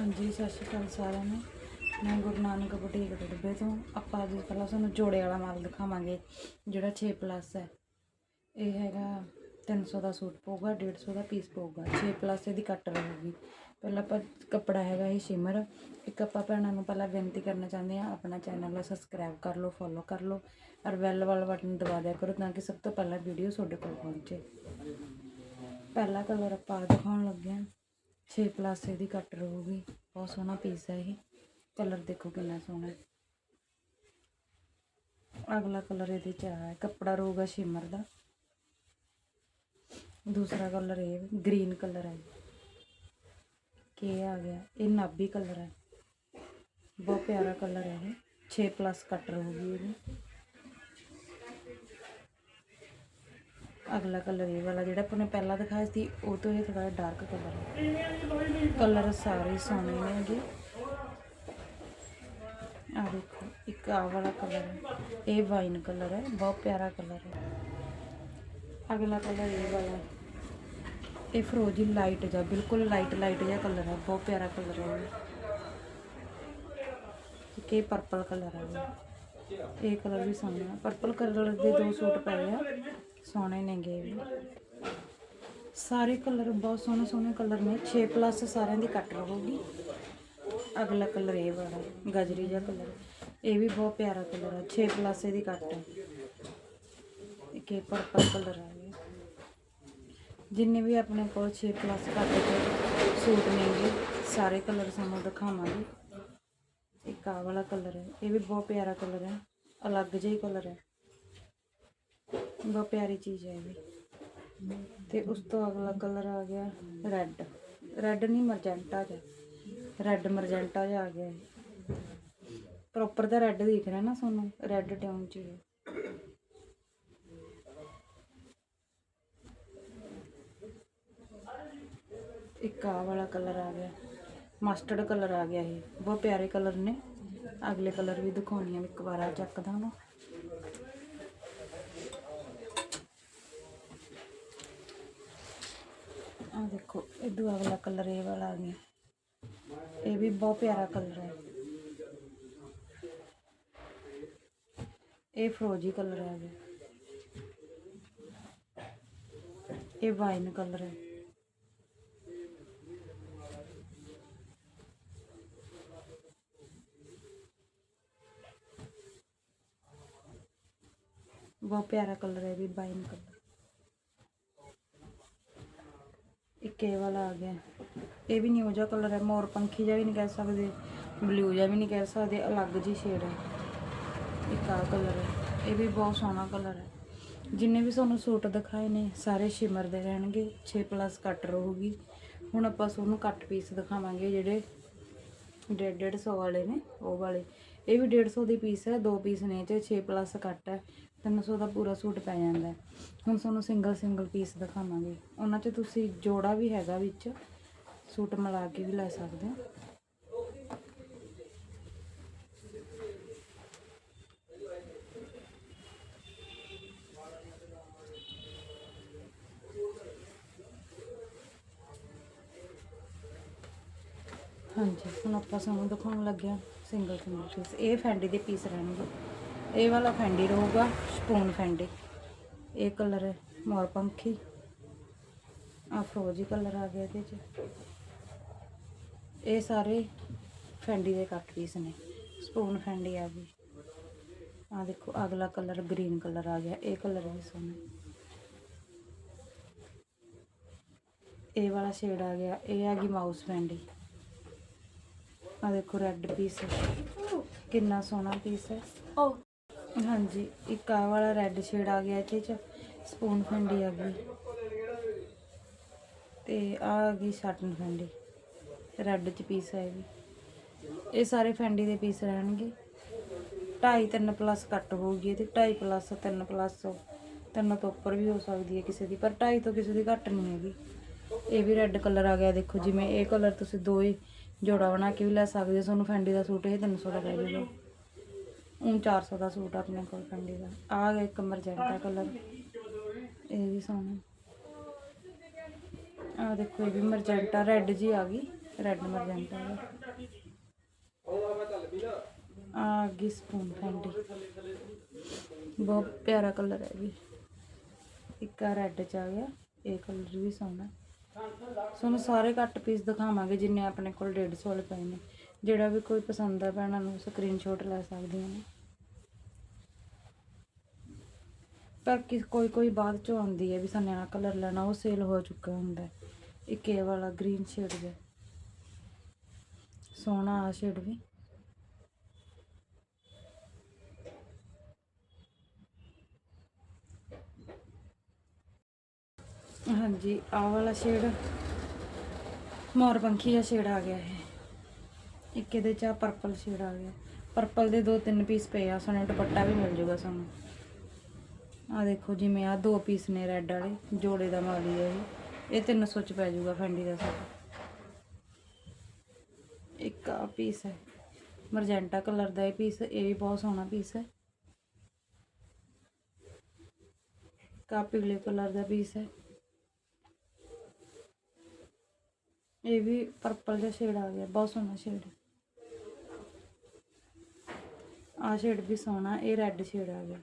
ਹਾਂਜੀ, ਸਤਿ ਸ਼੍ਰੀ ਅਕਾਲ ਸਾਰਿਆਂ ਨੂੰ। ਮੈਂ ਗੁਰੂ ਨਾਨਕ ਬੁਟੀਕ ਦੇ ਡੱਬੇ ਤੋਂ। ਆਪਾਂ ਅੱਜ ਪਹਿਲਾਂ ਤੁਹਾਨੂੰ ਜੋੜੇ ਵਾਲਾ ਮਾਲ ਦਿਖਾਵਾਂਗੇ, ਜਿਹੜਾ 6 ਪਲੱਸ ਹੈ। ਇਹ ਹੈਗਾ 300 ਦਾ ਸੂਟ ਪਊਗਾ 150 ਦਾ ਪੀਸ ਪਊਗਾ। 6 ਪਲੱਸ ਇਹਦੀ ਕੱਟ ਰਹੂਗੀ। ਪਹਿਲਾਂ ਆਪਾਂ ਕੱਪੜਾ ਹੈਗਾ ਇਹ ਸ਼ਿਮਰ ਇੱਕ ਆਪਾਂ ਭੈਣਾਂ ਨੂੰ ਪਹਿਲਾਂ ਬੇਨਤੀ ਕਰਨਾ ਚਾਹੁੰਦੇ ਆ ਆਪਣਾ ਚੈਨਲ ਨੂੰ ਸਬਸਕ੍ਰਾਈਬ ਕਰ ਲਓ ਫੋਲੋ ਕਰ ਲਓ ਔਰ ਬੈਲ ਵਾਲਾ ਬਟਨ ਦਬਾ ਦਿਆ ਕਰੋ ਤਾਂ ਕਿ ਸਭ ਤੋਂ ਪਹਿਲਾਂ ਵੀਡੀਓ ਤੁਹਾਡੇ ਕੋਲ ਪਹੁੰਚੇ। ਪਹਿਲਾ ਕਲਰ ਆਪਾਂ ਦਿਖਾਉਣ ਲੱਗੇ ਹਾਂ। 6 ਪਲੱਸ ਇਹਦੀ ਕੱਟ ਰਹੂਗੀ। ਬਹੁਤ ਸੋਹਣਾ ਪੀਸ ਹੈ ਇਹ। ਕਲਰ ਦੇਖੋ ਕਿੰਨਾ ਸੋਹਣਾ ਹੈ। ਅਗਲਾ ਕਲਰ ਇਹਦੇ ਚ ਆ ਕੱਪੜਾ ਰਹੂਗਾ ਸ਼ਿਮਰ ਦਾ। ਦੂਸਰਾ ਕਲਰ ਇਹ ਗ੍ਰੀਨ ਕਲਰ ਹੈ। ਕੀ ਇਹ ਆ ਗਿਆ, ਇਹ ਨਾਬੀ ਕਲਰ ਹੈ। ਬਹੁਤ ਪਿਆਰਾ ਕਲਰ ਹੈ ਇਹ। 6 ਪਲੱਸ ਕੱਟ ਰਹੂਗੀ ਇਹਦੀ। ਅਗਲਾ ਕਲਰ ਇਹ ਵਾਲਾ ਜਿਹੜਾ ਆਪਾਂ ਨੇ ਪਹਿਲਾਂ ਦਿਖਾਇਆ ਸੀ, ਉਹ ਤੋਂ ਇਹ ਥੋੜਾ ਡਾਰਕ ਕਲਰ ਹੈ ਕਲਰ ਸਾਰੇ ਸੋਹਣੇ ਨੇ ਜੀ ਆ ਦੇਖੋ, ਇੱਕ ਆ ਵਾਲਾ ਕਲਰ ਹੈ ਇਹ ਵਾਈਨ ਕਲਰ ਹੈ ਬਹੁਤ ਪਿਆਰਾ ਕਲਰ ਹੈ ਅਗਲਾ ਕਲਰ ਇਹ ਵਾਲਾ ਇਹ ਫਰੋਜੀ ਲਾਈਟ ਜਿਹਾ, ਬਿਲਕੁਲ ਲਾਈਟ ਲਾਈਟ ਜਿਹਾ ਕਲਰ ਹੈ ਬਹੁਤ ਪਿਆਰਾ ਕਲਰ ਹੈ ਇਹ। ਪਰਪਲ ਕਲਰ ਹੈ ਇਹ। ਇਹ ਕਲਰ ਵੀ ਸੋਹਣਾ ਪਰਪਲ ਕਲਰ ਦੇ ਦੋ ਸੂਟ ਪਏ ਆ। ਸੋਹਣੇ ਨੇਗੇ ਇਹ ਵੀ। ਸਾਰੇ ਕਲਰ ਬਹੁਤ ਸੋਹਣੇ ਸੋਹਣੇ ਕਲਰ ਨੇ। 6 ਪਲੱਸ ਸਾਰਿਆਂ ਦੀ ਕੱਟ ਰਹੂਗੀ। ਅਗਲਾ ਕਲਰ ਇਹ ਵਾਲਾ, ਗਜਰੀ ਜਿਹਾ ਕਲਰ। ਇਹ ਵੀ ਬਹੁਤ ਪਿਆਰਾ ਕਲਰ ਹੈ 6 ਪਲੱਸ ਇਹਦੀ ਕੱਟ ਹੈ ਇੱਕ ਇਹ ਪਰਪਲ ਕਲਰ ਹੈ ਇਹ। ਜਿੰਨੇ ਵੀ ਆਪਣੇ ਕੋਲ 6 ਪਲੱਸ ਕੱਟ ਦੇ ਸੂਟ ਨੇਗੇ, ਸਾਰੇ ਕਲਰ ਸਾਨੂੰ ਦਿਖਾਵਾਂਗੇ। ਇੱਕ ਆਹ ਵਾਲਾ ਕਲਰ ਹੈ ਇਹ ਵੀ ਬਹੁਤ ਪਿਆਰਾ ਕਲਰ ਹੈ ਅਲੱਗ ਜਿਹਾ ਹੀ ਕਲਰ ਹੈ ਬਹੁਤ ਪਿਆਰੀ ਚੀਜ਼ ਹੈ ਇਹ ਵੀ। ਤੇ ਉਸ ਤੋਂ ਅਗਲਾ ਕਲਰ ਆ ਗਿਆ ਰੈੱਡ। ਰੈੱਡ ਨਹੀਂ, ਮਰਜੈਂਟਾ ਜਿਹਾ। ਰੈੱਡ ਮਰਜੈਂਟਾ ਜਿਹਾ ਆ ਗਿਆ ਪ੍ਰੋਪਰ ਤਾਂ ਰੈੱਡ ਦਿਖ ਰਿਹਾ ਨਾ ਤੁਹਾਨੂੰ, ਰੈੱਡ ਟੋਨ ਚ ਹੈ ਇੱਕ ਆ ਵਾਲਾ ਕਲਰ ਆ ਗਿਆ। ਮਸਟਰਡ ਕਲਰ ਆ ਗਿਆ ਇਹ। ਬਹੁਤ ਪਿਆਰੇ ਕਲਰ ਨੇ। ਅਗਲੇ ਕਲਰ ਵੀ ਦਿਖਾਉਣੀ ਆ ਇੱਕ ਵਾਰ ਆ ਚੱਕਦਾ ਨਾ ਆ ਦੇਖੋ ਇਹ ਦੂਆ ਵਾਲਾ ਕਲਰ ਇਹ ਵਾਲਾ ਆ ਗਿਆ ਇਹ ਵੀ ਬਹੁਤ ਪਿਆਰਾ ਕਲਰ ਹੈ ਇਹ ਫਰੋਜੀ ਕਲਰ ਆ ਗਿਆ ਇਹ ਵਾਈਨ ਕਲਰ ਹੈ ਬਹੁਤ ਪਿਆਰਾ ਕਲਰ ਹੈ ਇਹ ਵੀ ਵਾਈਨ ਕਲਰ ਇੱਕ ਇਹ ਵਾਲਾ ਆ ਗਿਆ। ਇਹ ਵੀ ਨਿਊ ਜਿਹਾ ਕਲਰ ਹੈ, ਮੋਰ ਪੰਖੀ ਜਿਹਾ ਵੀ ਨਹੀਂ ਕਹਿ ਸਕਦੇ ਬਲੂ ਜਿਹਾ ਵੀ ਨਹੀਂ ਕਹਿ ਸਕਦੇ, ਅਲੱਗ ਜੀ ਸ਼ੇਡ ਹੈ। ਇੱਕ ਆਹ ਕਲਰ ਹੈ, ਇਹ ਵੀ ਬਹੁਤ ਸੋਹਣਾ ਕਲਰ ਹੈ। ਜਿੰਨੇ ਵੀ ਤੁਹਾਨੂੰ ਸੂਟ ਦਿਖਾਏ ਨੇ, ਸਾਰੇ ਸ਼ਿਮਰ ਦੇ ਰਹਿਣਗੇ 6 ਪਲੱਸ ਕੱਟ ਰਹੂਗੀ। ਹੁਣ ਆਪਾਂ ਤੁਹਾਨੂੰ ਕੱਟ ਪੀਸ ਦਿਖਾਵਾਂਗੇ, ਜਿਹੜੇ 1.5 150 ਵਾਲੇ ਨੇ, ਉਹ ਵਾਲੇ। ਇਹ ਵੀ 150 ਦੀ ਪੀਸ ਹੈ, ਦੋ ਪੀਸ ਨੇ ਤੇ 6 ਪਲੱਸ ਕੱਟ ਹੈ। 300 ਦਾ ਪੂਰਾ ਸੂਟ ਪੈ ਜਾਂਦਾ ਹੁਣ ਤੁਹਾਨੂੰ ਸਿੰਗਲ ਸਿੰਗਲ ਪੀਸ ਦਿਖਾਵਾਂਗੇ। ਉਹਨਾਂ 'ਚ ਤੁਸੀਂ ਜੋੜਾ ਵੀ ਹੈਗਾ ਵਿੱਚ, ਸੂਟ ਮਿਲਾ ਕੇ ਵੀ ਲੈ ਸਕਦੇ ਹੋ। ਹਾਂਜੀ, ਹੁਣ ਆਪਾਂ ਸਾਨੂੰ ਦਿਖਾਉਣ ਲੱਗਿਆ ਸਿੰਗਲ ਸਿੰਗਲ ਪੀਸ ਇਹ ਫੈਂਡੀ ਦੇ ਪੀਸ ਰਹਿਣਗੇ। ਇਹ ਵਾਲਾ ਫੈਂਡੀ ਰਹੂਗਾ ਸਪੂਨ ਫੈਂਡੀ। ਇਹ ਕਲਰ ਹੈ, ਮੋਰ ਪੰਖੀ। ਆ ਫਰੋਜੀ ਕਲਰ ਆ ਗਿਆ ਇਹਦੇ ਚ। ਇਹ ਸਾਰੇ ਫੈਂਡੀ ਦੇ ਕੱਟ ਪੀਸ ਨੇ ਸਪੂਨ ਫੈਂਡੀ ਆ ਗਈ। ਆ ਦੇਖੋ, ਅਗਲਾ ਕਲਰ ਗ੍ਰੀਨ ਕਲਰ ਆ ਗਿਆ, ਇਹ ਕਲਰ ਵੀ ਸੋਹਣਾ ਇਹ ਵਾਲਾ ਸ਼ੇਡ ਆ ਗਿਆ, ਇਹ ਆ ਗਈ ਮਾਊਸ ਫੈਂਡੀ। ਆ ਦੇਖੋ ਰੈੱਡ ਪੀਸ ਕਿੰਨਾ ਸੋਹਣਾ ਪੀਸ ਹੈ। ਹਾਂਜੀ, ਇੱਕ ਆਹ ਵਾਲਾ ਰੈੱਡ ਸ਼ੇਡ ਆ ਗਿਆ ਇਹਦੇ ਚ ਸਪੂਨ ਫੰਡੀ ਆ ਗਈ। ਤੇ ਆ ਆ ਗਈ ਸਾਟਨ ਫੰਡੀ ਰੈੱਡ ਚ ਪੀਸ ਹੈ ਇਹ ਵੀ। ਇਹ ਸਾਰੇ ਫੈਂਡੀ ਦੇ ਪੀਸ ਰਹਿਣਗੇ। 2.5 3 ਪਲੱਸ ਕੱਟ ਹੋਊਗੀ ਤੇ 2.5 ਪਲੱਸ 3 ਪਲੱਸ ਤਿੰਨ ਤੋਂ ਉੱਪਰ ਵੀ ਹੋ ਸਕਦੀ ਹੈ ਕਿਸੇ ਦੀ, ਪਰ 2.5 ਤੋਂ ਕਿਸੇ ਦੀ ਘੱਟ ਨਹੀਂ ਹੈਗੀ। ਇਹ ਵੀ ਰੈੱਡ ਕਲਰ ਆ ਗਿਆ, ਦੇਖੋ ਜਿਵੇਂ ਇਹ ਕਲਰ ਤੁਸੀਂ ਦੋ ਹੀ ਜੋੜਾ ਬਣਾ ਕੇ ਵੀ ਲੈ ਸਕਦੇ ਹੋ, ਤੁਹਾਨੂੰ ਫੈਂਡੀ ਦਾ ਸੂਟ ਇਹ 300 ਦਾ ਪੈ ਜਾਊਗਾ। ਉਹ 400 ਦਾ ਸੂਟ ਆਪਣੇ ਕੋਲ ਫੈਂਡੀ ਦਾ। ਆ ਗਿਆ ਇੱਕ ਮਰਜੈਂਟਾ ਕਲਰ। ਇਹ ਵੀ ਸੋਹਣਾ। ਆ ਦੇਖੋ, ਇਹ ਵੀ ਮਰਜੈਂਟਾ। ਰੈੱਡ ਜੀ ਆ ਗਈ। ਰੈੱਡ ਮਰਜੈਂਟਾ ਆ ਗਈ ਸਪੂਨ ਫੈਂਡੀ ਬਹੁਤ ਪਿਆਰਾ ਕਲਰ ਹੈ ਵੀ ਇੱਕ ਆ ਰੈੱਡ ਚ ਆ ਗਿਆ। ਇਹ ਕਲਰ ਵੀ ਸੋਹਣਾ। ਤੁਹਾਨੂੰ ਸਾਰੇ ਕੱਟ ਪੀਸ ਦਿਖਾਵਾਂਗੇ, ਜਿੰਨੇ ਆਪਣੇ ਕੋਲ 150 ਵਾਲੇ ਪਏ ਨੇ। ਜਿਹੜਾ ਵੀ ਕੋਈ ਪਸੰਦ ਆ ਭੈਣਾਂ ਨੂੰ ਸਕਰੀਨਸ਼ਾਟ ਲੈ ਸਕਦੀਆਂ ਨੇ। ਪਰ ਕਿਸ ਕੋਈ ਕੋਈ ਬਾਅਦ ਚੋਂ ਆਉਂਦੀ ਹੈ ਵੀ ਸਾਨੂੰ ਆਹ ਕਲਰ ਲੈਣਾ, ਉਹ ਸੇਲ ਹੋ ਚੁੱਕਾ ਹੁੰਦਾ ਇੱਕ ਇਹ ਵਾਲਾ ਗ੍ਰੀਨ ਸ਼ੇਡ ਦਾ ਸੋਹਣਾ ਆ ਸ਼ੇਡ ਵੀ। ਹਾਂਜੀ, ਆਹ ਵਾਲਾ ਸ਼ੇਡ ਮੋਰ ਪੰਖੀ ਦਾ ਸ਼ੇਡ ਆ ਗਿਆ ਹੈ ਇੱਕ ਇਹਦੇ ਚ ਪਰਪਲ ਸ਼ੇਡ ਆ ਗਿਆ। ਪਰਪਲ ਦੇ ਦੋ ਤਿੰਨ ਪੀਸ ਪਏ ਆ ਸਾਨੂੰ ਦੁਪੱਟਾ ਵੀ ਮਿਲ ਜੂਗਾ ਸਾਨੂੰ। ਆ ਦੇਖੋ ਜਿਵੇਂ ਆ ਦੋ ਪੀਸ ਨੇ ਰੈੱਡ ਵਾਲੇ, ਜੋੜੇ ਦਾ ਮਾਲੀ ਹੈ ਇਹ। ਇਹ 300 ਚ ਪੈ ਜੂਗਾ ਫੈਂਡੀ ਦਾ ਸੈਟ। ਇੱਕ ਆ ਪੀਸ ਹੈ ਮਰਜੈਂਟਾ ਕਲਰ ਦਾ ਇਹ ਪੀਸ ਇਹ ਵੀ ਬਹੁਤ ਸੋਹਣਾ ਪੀਸ ਹੈ। ਕਾ ਪੀਲੇ ਕਲਰ ਦਾ ਪੀਸ ਹੈ। ਇਹ ਵੀ ਪਰਪਲ ਦਾ ਸ਼ੇਡ ਆ ਗਿਆ, ਬਹੁਤ ਸੋਹਣਾ ਸ਼ੇਡ ਹੈ ਆ ਸ਼ੇਡ ਵੀ ਸੋਹਣਾ, ਇਹ ਰੈੱਡ ਸ਼ੇਡ ਆ ਗਿਆ।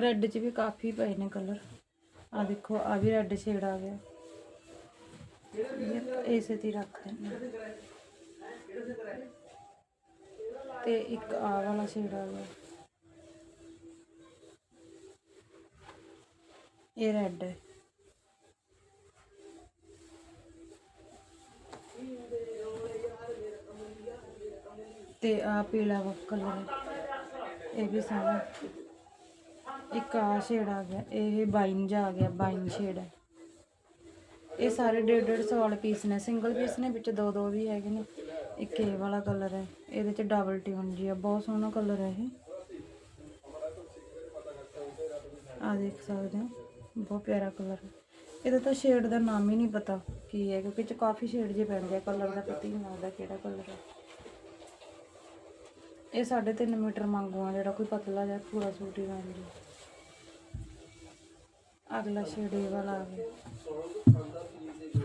ਰੈੱਡ 'ਚ ਵੀ ਕਾਫੀ ਪਏ ਨੇ ਕਲਰ ਆ ਦੇਖੋ ਆ ਵੀ ਰੈੱਡ ਸ਼ੇਡ ਆ ਗਿਆ। ਇਹ ਇਸੇ ਤੇ ਹੀ ਰੱਖ ਦਿੰਦੇ ਤੇ ਇੱਕ ਆ ਵਾਲਾ ਸ਼ੇਡ ਆ ਗਿਆ। ਇਹ ਰੈੱਡ ਹੈ। ਤੇ ਆ ਪੀਲਾ ਕਲਰ ਇਹ ਵੀ ਸਾਰਾ ਇੱਕ ਆ ਸ਼ੇਡ ਆ ਗਿਆ, ਇਹ ਬਾਈਨ ਜਾ ਆ ਗਿਆ ਬਾਈਨ ਸ਼ੇਡ ਹੈ ਇਹ ਸਾਰੇ 150 ਵਾਲੇ ਪੀਸ ਨੇ ਸਿੰਗਲ ਪੀਸ ਨੇ, ਵਿੱਚ ਦੋ ਦੋ ਵੀ ਹੈਗੇ ਨੇ। ਇੱਕ ਇਹ ਵਾਲਾ ਕਲਰ ਹੈ, ਇਹਦੇ ਚ ਡਬਲ ਟਿਊਨ ਜੀ ਆ, ਬਹੁਤ ਸੋਹਣਾ ਕਲਰ ਹੈ ਇਹ। ਆ ਦੇਖ ਸਕਦੇ ਹੋ, ਬਹੁਤ ਪਿਆਰਾ ਕਲਰ ਹੈ। ਇਹਦਾ ਤਾਂ ਸ਼ੇਡ ਦਾ ਨਾਮ ਹੀ ਨਹੀਂ ਪਤਾ ਕੀ ਹੈ, ਕਿਉਂਕਿ ਚ ਕਾਫੀ ਸ਼ੇਡ ਜੇ ਪੈਂਦੇ ਆ ਕਲਰ ਦਾ ਪਤਾ ਹੀ ਨਹੀਂ ਲੱਗਦਾ ਕਿਹੜਾ ਕਲਰ ਹੈ। ਇਹ 3.5 ਮੀਟਰ ਮੰਗੂ ਆ, ਜਿਹੜਾ ਕੋਈ ਪਤਲਾ ਜਿਹਾ ਪੂਰਾ ਸੂਟ ਹੀ ਬਣ ਜੇ ਅਗਲਾ ਸ਼ੇਡ ਇਹ ਵਾਲਾ ਆ ਗਿਆ।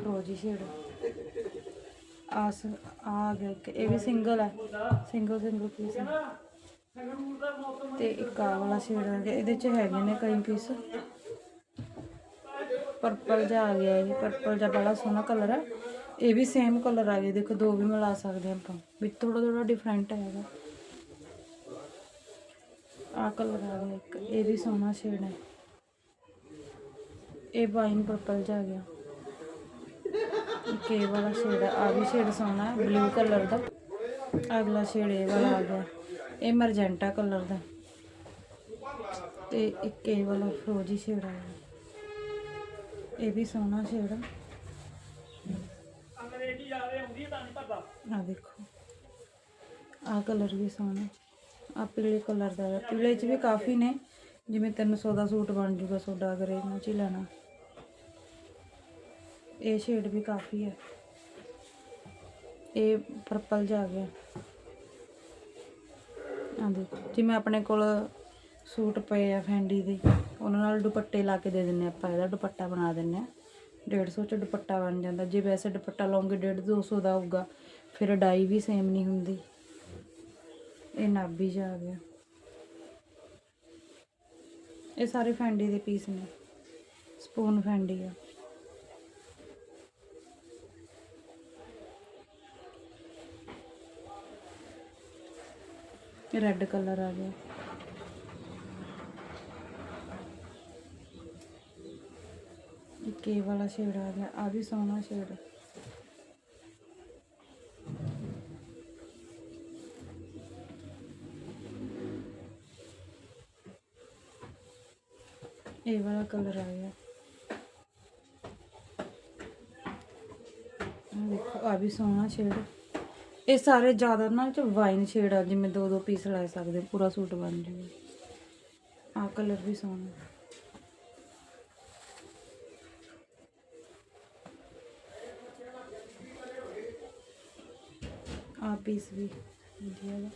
Rosy shade. ਆਸ, ਆ ਗਿਆ ਇਹ ਵੀ ਸਿੰਗਲ ਹੈ ਸਿੰਗਲ ਸਿੰਗਲ ਪੀਸ ਹੈ ਤੇ ਇੱਕ ਆ ਵਾਲਾ ਸ਼ੇਡ ਆ ਗਿਆ। ਇਹਦੇ ਚ ਹੈਗੇ ਨੇ ਕਈ ਪੀਸ ਪਰਪਲ ਜਿਹਾ ਆ ਗਿਆ ਇਹ ਪਰਪਲ ਜਿਹਾ ਬੜਾ ਸੋਹਣਾ ਕਲਰ ਹੈ ਇਹ ਵੀ ਸੇਮ ਕਲਰ ਆ ਗਿਆ। ਦੇਖੋ, ਦੋ ਵੀ ਮਿਲਾ ਸਕਦੇ ਹਾਂ ਆਪਾਂ। ਵਿੱਚ ਥੋੜਾ ਥੋੜਾ ਡਿਫਰੈਂਟ ਹੈਗਾ ਆ ਕਲਰ ਆ ਗਿਆ ਇੱਕ, ਇਹ ਵੀ ਸੋਹਣਾ ਸ਼ੇਡ ਹੈ। ਇਹ ਵਾਈਨ ਪਰਪਲ ਜਿਹਾ ਆ ਗਿਆ। ਇੱਕ ਇਹ ਵਾਲਾ ਸ਼ੇਡ ਆ ਵੀ ਸ਼ੇਡ ਸੋਹਣਾ ਹੈ ਬਲੂ ਕਲਰ ਦਾ। ਅਗਲਾ ਸ਼ੇਡ ਇਹ ਵਾਲਾ ਆ ਗਿਆ, ਇਹ ਮਰਜੈਂਟਾ ਕਲਰ ਦਾ। ਤੇ ਇੱਕ ਇਹ ਵਾਲਾ ਫਰੋਜੀ ਸ਼ੇਡ ਆ ਗਿਆ। ਇਹ ਵੀ ਸੋਹਣਾ ਸ਼ੇਡ ਆ। ਆ ਦੇਖੋ ਆ ਕਲਰ ਵੀ ਸੋਹਣਾ। ਆ ਪੀਲੇ ਕਲਰ ਦਾ ਪੀਲੇ ਚ ਵੀ ਕਾਫੀ ਨੇ। ਜਿਵੇਂ 300 ਦਾ ਸੂਟ ਬਣ ਜੂਗਾ ਤੁਹਾਡਾ ਅਗਰ ਇਹਨਾਂ ਚ ਹੀ ਲੈਣਾ। ਇਹ ਸ਼ੇਡ ਵੀ ਕਾਫੀ ਹੈ। ਇਹ ਪਰਪਲ ਜਾ ਗਿਆ। ਆ ਦੇਖੋ, ਜਿਵੇਂ ਆਪਣੇ ਕੋਲ ਸੂਟ ਪਏ ਆ ਫੈਂਡੀ ਦੇ। ਉਹਨਾਂ ਨਾਲ ਦੁਪੱਟੇ ਲਾ ਕੇ ਦੇ ਦਿੰਨੇ ਆਪਾਂ, ਇਹਦਾ ਦੁਪੱਟਾ ਬਣਾ ਦਿੰਨੇ ਆ 150 ਚ ਦੁਪੱਟਾ ਬਣ ਜਾਂਦਾ। ਜੇ ਵੈਸੇ ਦੁਪੱਟਾ ਲਓਗੇ 150 200 ਦਾ ਹੋਊਗਾ। ਫਿਰ ਡਾਈ ਵੀ ਸੇਮ ਨਹੀਂ ਹੁੰਦੀ। ਇਹ ਨਾਭੀ ਜਿਹਾ ਆ ਗਿਆ। ਇਹ ਸਾਰੇ ਫੈਂਡੀ ਦੇ ਪੀਸ ਨੇ। ਸਪੂਨ ਫੈਂਡੀ ਆ। ਰੈੱਡ ਕਲਰ ਆ ਗਿਆ। ਇੱਕ ਇਹ ਵਾਲਾ ਸ਼ੇਡ ਆ ਗਿਆ। ਆ ਵੀ ਸੋਹਣਾ ਇਹ ਵਾਲਾ ਕਲਰ ਆ ਗਿਆ। ਦੇਖੋ ਆ ਵੀ ਸੋਹਣਾ ਸ਼ੇਡ ਇਹ ਸਾਰੇ ਜ਼ਿਆਦਾ ਨਾ ਚ ਵਾਈਨ ਸ਼ੇਡ ਆ, ਜਿਵੇਂ ਦੋ ਦੋ ਪੀਸ ਲੈ ਸਕਦੇ ਪੂਰਾ ਸੂਟ ਬਣ ਜੂਗਾ। ਆਹ ਕਲਰ ਵੀ ਸੋਹਣਾ। ਆ ਪੀਸ ਵੀ ਵਧੀਆ ਵਾ।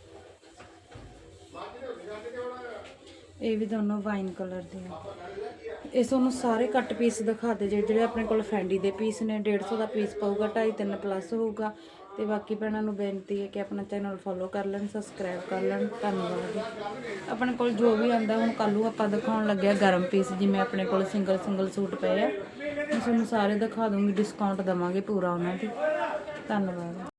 ਇਹ ਵੀ ਦੋਨੋਂ ਵਾਈਨ ਕਲਰ ਦੇ ਆ। ਇਹ ਤੁਹਾਨੂੰ ਸਾਰੇ ਕੱਟ ਪੀਸ ਦਿਖਾ ਦਿਖਾਤੇ ਜਿਹੜੇ ਜਿਹੜੇ ਆਪਣੇ ਕੋਲ ਫੈਂਡੀ ਦੇ ਪੀਸ ਨੇ 150 ਦਾ ਪੀਸ ਪਊਗਾ 2.5 3 ਪਲੱਸ ਹੋਊਗਾ। ਤੇ ਬਾਕੀ ਭੈਣਾਂ ਨੂੰ ਬੇਨਤੀ ਹੈ ਕਿ ਆਪਣਾ ਚੈਨਲ ਫੋਲੋ ਕਰ ਲੈਣ ਸਬਸਕ੍ਰਾਈਬ ਕਰ ਲੈਣ। ਧੰਨਵਾਦ। ਆਪਣੇ ਕੋਲ ਜੋ ਵੀ ਆਂਦਾ ਹੁਣ ਕੱਲੂ ਆਪਾਂ ਦਿਖਾਉਣ ਲੱਗਿਆ ਗਰਮ ਪੀਸ ਜਿਵੇਂ ਆਪਣੇ ਕੋਲ ਸਿੰਗਲ ਸਿੰਗਲ ਸੂਟ ਪਏ ਆ। ਮੈਂ ਤੁਹਾਨੂੰ ਸਾਰੇ ਦਿਖਾ ਦੂੰਗੀ ਡਿਸਕਾਊਂਟ ਦਵਾਂਗੇ ਪੂਰਾ ਉਹਨਾਂ ਤੇ ਧੰਨਵਾਦ।